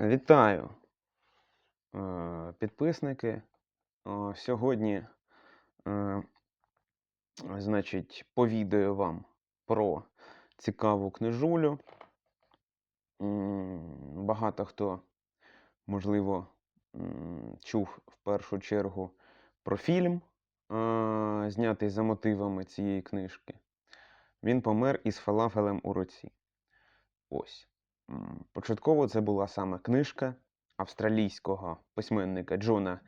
Вітаю, е, підписники. Сьогодні, е, значить, повідаю вам про цікаву книжулю. Багато хто, можливо, чув в першу чергу про фільм, е, знятий за мотивами цієї книжки. Він помер із фалафелем у руці. Ось. Початково це була саме книжка австралійського письменника Джона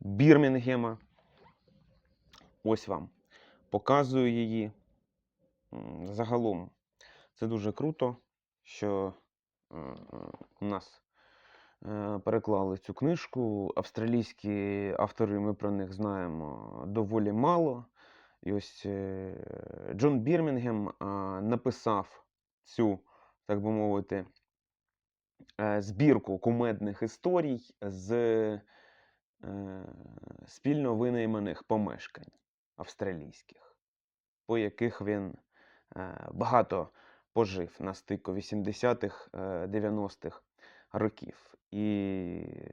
Бірмінгема. Ось вам. Показую її. Загалом це дуже круто, що е, у нас е, переклали цю книжку. Австралійські автори, ми про них знаємо доволі мало. І ось е, Джон Бірмінгем написав цю, так би мовити, е, збірку кумедних історій з е, спільно винайманих помешкань австралійських, по яких він е, багато пожив на стику 80-х, е, 90-х років. І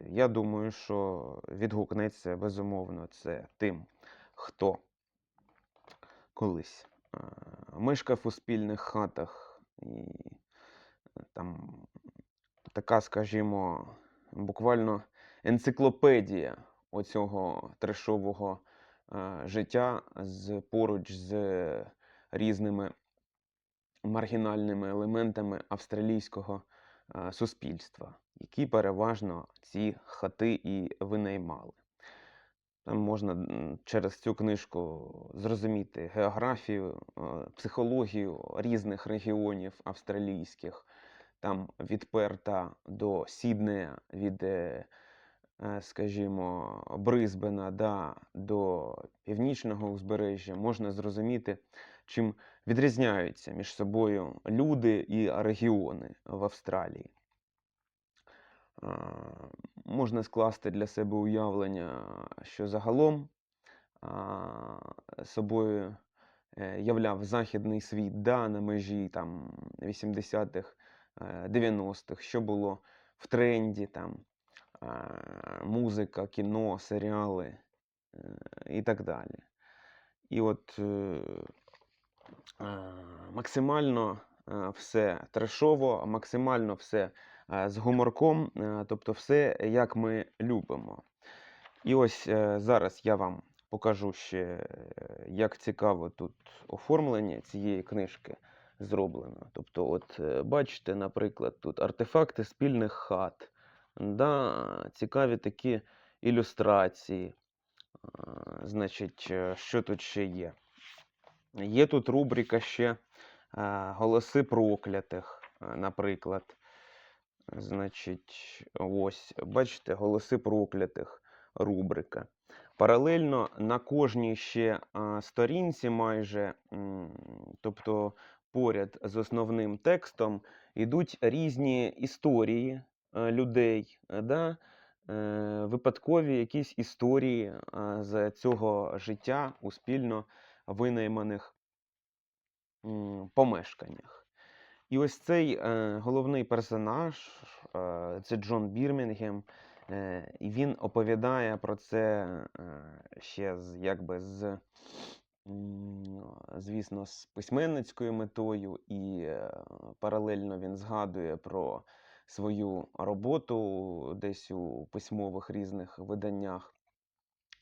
я думаю, що відгукнеться безумовно це тим, хто колись мешкав у спільних хатах і там така, скажімо, буквально енциклопедія оцього трешового е, життя з, поруч з різними маргінальними елементами австралійського е, суспільства, які переважно ці хати і винаймали. Там можна через цю книжку зрозуміти географію, е, психологію різних регіонів австралійських, там від Перта до Сіднея, від, е, е, скажімо, Брисбена да, до північного узбережжя, можна зрозуміти, чим відрізняються між собою люди і регіони в Австралії. Можна скласти для себе уявлення, що загалом собою е, являв західний світ да, на межі там, 80-х, е, 90-х, що було в тренді, там, музика, кіно, серіали е, і так далі. І от е, максимально е, все трешово, максимально все з гуморком, тобто все як ми любимо. І ось е, зараз я вам покажу ще, е, як цікаво тут оформлення цієї книжки зроблено. Тобто, от е, бачите, наприклад, тут артефакти спільних хат, да, цікаві такі ілюстрації. Значить, е, що тут ще є? Є тут рубрика ще голоси проклятих, е, наприклад. Значить, ось, бачите, голоси проклятих рубрика. Паралельно на кожній ще сторінці майже, тобто поряд з основним текстом, йдуть різні історії е, людей, е, да? е, випадкові якісь історії з цього життя у спільно винайманих помешканнях. І ось цей головний персонаж, це Джон Бірмінгем, і він оповідає про це ще з, якби з, звісно, з письменницькою метою, і е, паралельно він згадує про свою роботу десь у письмових різних виданнях.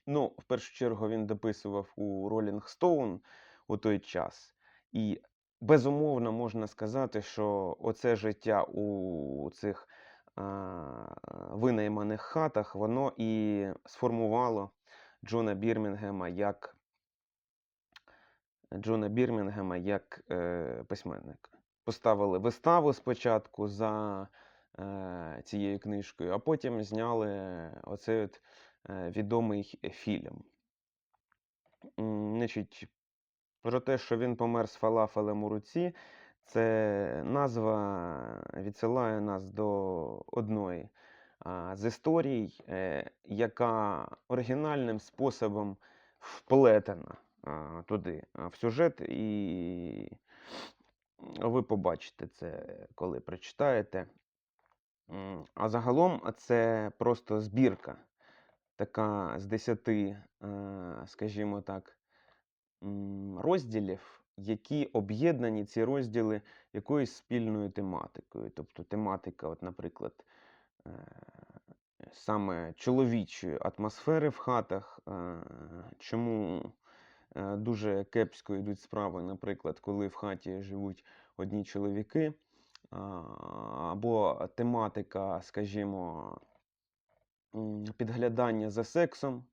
Ну, в першу чергу він дописував у Rolling Stone у той час. І безумовно можна сказати, що оце життя у цих а, винайманих хатах, воно і сформувало Джона Бірмінгема як Джона Бірмінгема як е, письменника. Поставили виставу спочатку за е, цією книжкою, а потім зняли оцей от, е, відомий фільм. Значить, про те, що він помер з фалафелем у руці, це назва відсилає нас до одної а, з історій, е, яка оригінальним способом вплетена туди, в сюжет, і ви побачите це, коли прочитаєте. А загалом це просто збірка, така з 10, е, скажімо так, розділів, які об'єднані ці розділи якоюсь спільною тематикою. Тобто тематика, от, наприклад, е, саме чоловічої атмосфери в хатах. е, Чому дуже кепсько йдуть справи, наприклад, коли в хаті живуть одні чоловіки, або тематика, скажімо, підглядання за сексом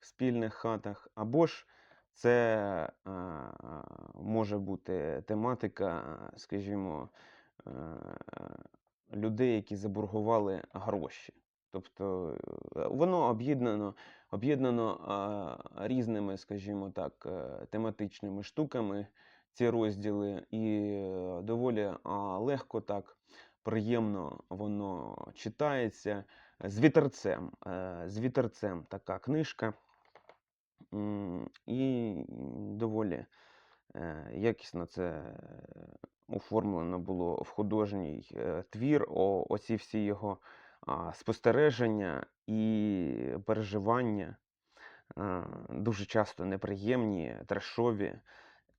в спільних хатах, або ж це е, може бути тематика, скажімо, е, людей, які заборгували гроші. Тобто е, воно об'єднано, об'єднано різними, скажімо так, е, тематичними штуками, ці розділи, і е, доволі легко так, приємно воно читається. З вітерцем. З вітерцем така книжка. І доволі якісно це оформлено було в художній твір. Оці всі його спостереження і переживання дуже часто неприємні, трешові.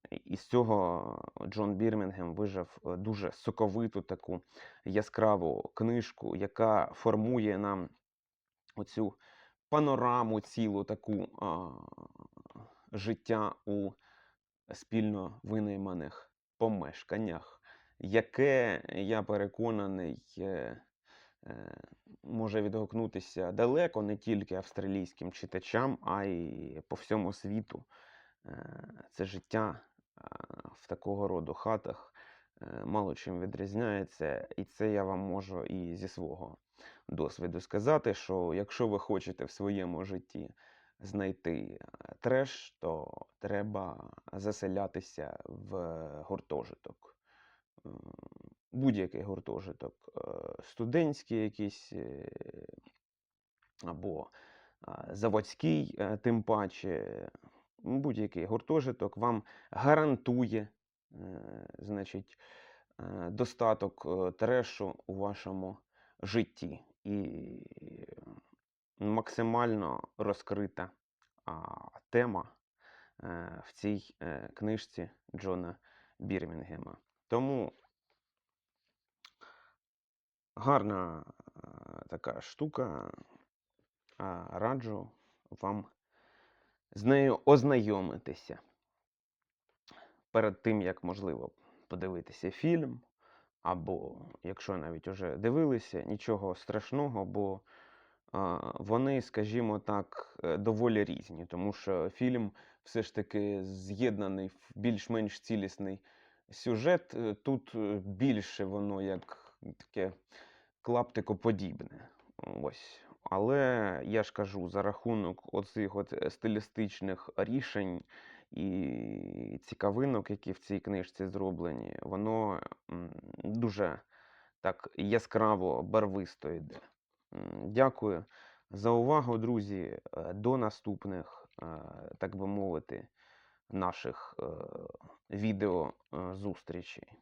І з цього Джон Бірмінгем вижив е, дуже соковиту таку яскраву книжку, яка формує нам оцю панораму цілу таку а, життя у спільно винайманих помешканнях, яке, я переконаний, може відгукнутися далеко не тільки австралійським читачам, а й по всьому світу. Е, Це життя в такого роду хатах е, мало чим відрізняється, і це я вам можу і зі свого досвіду сказати, що якщо ви хочете в своєму житті знайти е, треш, то треба заселятися в гуртожиток. Будь-який гуртожиток, е, студентський якийсь е, або заводський, е, тим паче, будь-який гуртожиток вам гарантує значить, достаток трешу у вашому житті і максимально розкрита тема в цій книжці Джона Бірмінгема. Тому гарна така штука. Раджу вам з нею ознайомитися перед тим, як можливо подивитися фільм, або якщо навіть уже дивилися, нічого страшного, бо вони, скажімо так, е, доволі різні, тому що фільм все ж таки з'єднаний в більш-менш цілісний сюжет. е, Тут е, більше воно як таке клаптикоподібне. Ось. Але я ж кажу, за рахунок оцих от е, стилістичних рішень і цікавинок, які в цій книжці зроблені, воно дуже так яскраво барвисто йде. Дякую за увагу, друзі. Е, До наступних, е, так би мовити, наших відео зустрічей.